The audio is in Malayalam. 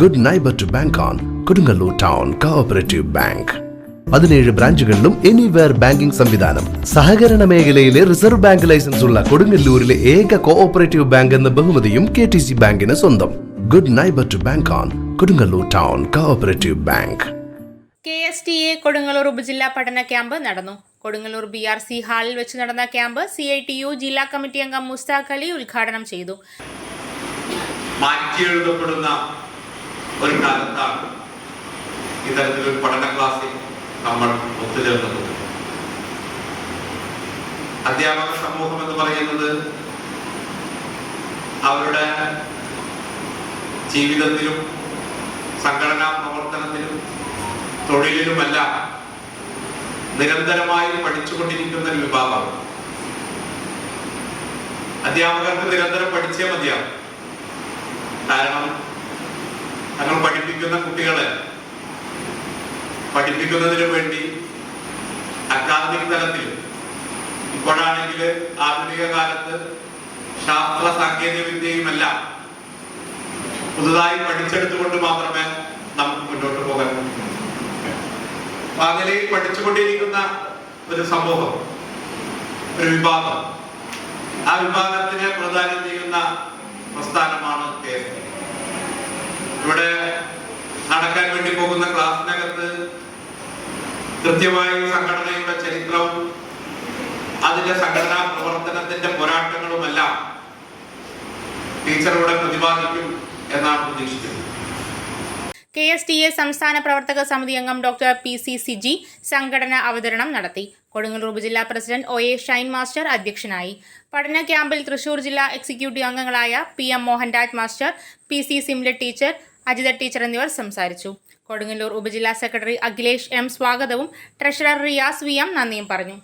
Good neighbour to bank on Kodungallur town cooperative bank പതിനേഴ് ബ്രാഞ്ചുകളിലും എനിവെയർ ബാങ്കിംഗ് സംവിധാനം. സഹകരണ മേഖലയിലെ റിസർവ് ബാങ്ക് ലൈസൻസ് ഉള്ള കൊടുങ്ങല്ലൂരിലെ ഏക കോഓപ്പറേറ്റീവ് ബാങ്ക് എന്ന ബഹുമതിയും കെ ടി സി ബാങ്കിന് സ്വന്തം. Good neighbour to bank on Kodungallur town cooperative bank K S T A Kodungallur ഉപജില്ലാ പഠന ക്യാമ്പ് നടന്നു. കൊടുങ്ങല്ലൂർ ബി ആർ സി ഹാളിൽ വെച്ച് നടന്ന camp C I T U ജില്ലാ കമ്മിറ്റി അംഗം മുസ്താഖ് അലി ഉദ്ഘാടനം ചെയ്തു. മാറ്റിയെഴുതപ്പെടുന്ന ഒരു കാലത്താണ് ഇത്തരത്തിലൊരു പഠന ക്ലാസ്സിൽ നമ്മൾ ഒത്തുചേർന്നത്. അധ്യാപക സമൂഹം എന്ന് പറയുന്നത് അവരുടെ ജീവിതത്തിലും സംഘടനാ പ്രവർത്തനത്തിലും തൊഴിലിലുമെല്ലാം നിരന്തരമായി പഠിച്ചുകൊണ്ടിരിക്കുന്ന ഒരു വിഭാഗമാണ്. അധ്യാപകർക്ക് നിരന്തരം പഠിച്ചേ മതിയാവും. കാരണം തങ്ങൾ പഠിപ്പിക്കുന്ന കുട്ടികളെ പഠിപ്പിക്കുന്നതിന് വേണ്ടി അക്കാദമിക് തലത്തിൽ ഇപ്പോഴാണെങ്കിൽ ആധുനിക കാലത്ത് ശാസ്ത്ര സാങ്കേതിക വിദ്യയുമെല്ലാം പുതുതായി പഠിച്ചെടുത്തുകൊണ്ട് മാത്രമേ നമുക്ക് മുന്നോട്ട് പോകാൻ ആ പഠിച്ചുകൊണ്ടിരിക്കുന്ന ഒരു സമൂഹം ഒരു വിഭാഗം ആ വിഭാഗത്തിനെ പ്രധാനം ചെയ്യുന്ന പ്രസ്ഥാനമാണ് കേരളം. ഇവിടെ നടക്കാൻ വേണ്ടി പോകുന്ന ക്ലാസ്സിനകത്ത് കൃത്യമായി സംഘടനയുടെ ചരിത്രവും അതിന്റെ സംഘടനാ പ്രവർത്തനത്തിന്റെ പോരാട്ടങ്ങളുമെല്ലാം ടീച്ചറോടെ പ്രതിപാദിക്കും എന്നാണ് പ്രതീക്ഷിക്കുന്നത്. കെ എസ് ടി എ സംസ്ഥാന പ്രവർത്തക സമിതി അംഗം ഡോക്ടർ പി സി സിജി സംഘടന അവതരണം നടത്തി. കൊടുങ്ങല്ലൂർ ജില്ലാ president O A Shine master അധ്യക്ഷനായി. പഠന ക്യാമ്പിൽ തൃശൂർ ജില്ലാ എക്സിക്യൂട്ടീവ് അംഗങ്ങളായ P M Mohanraj master P C Simla teacher Ajitha teacher എന്നിവർ സംസാരിച്ചു. കൊടുങ്ങല്ലൂർ ഉപജില്ലാ സെക്രട്ടറി അഖിലേഷ് എം സ്വാഗതവും ട്രഷറർ റിയാസ് വി എം നന്ദിയും പറഞ്ഞു.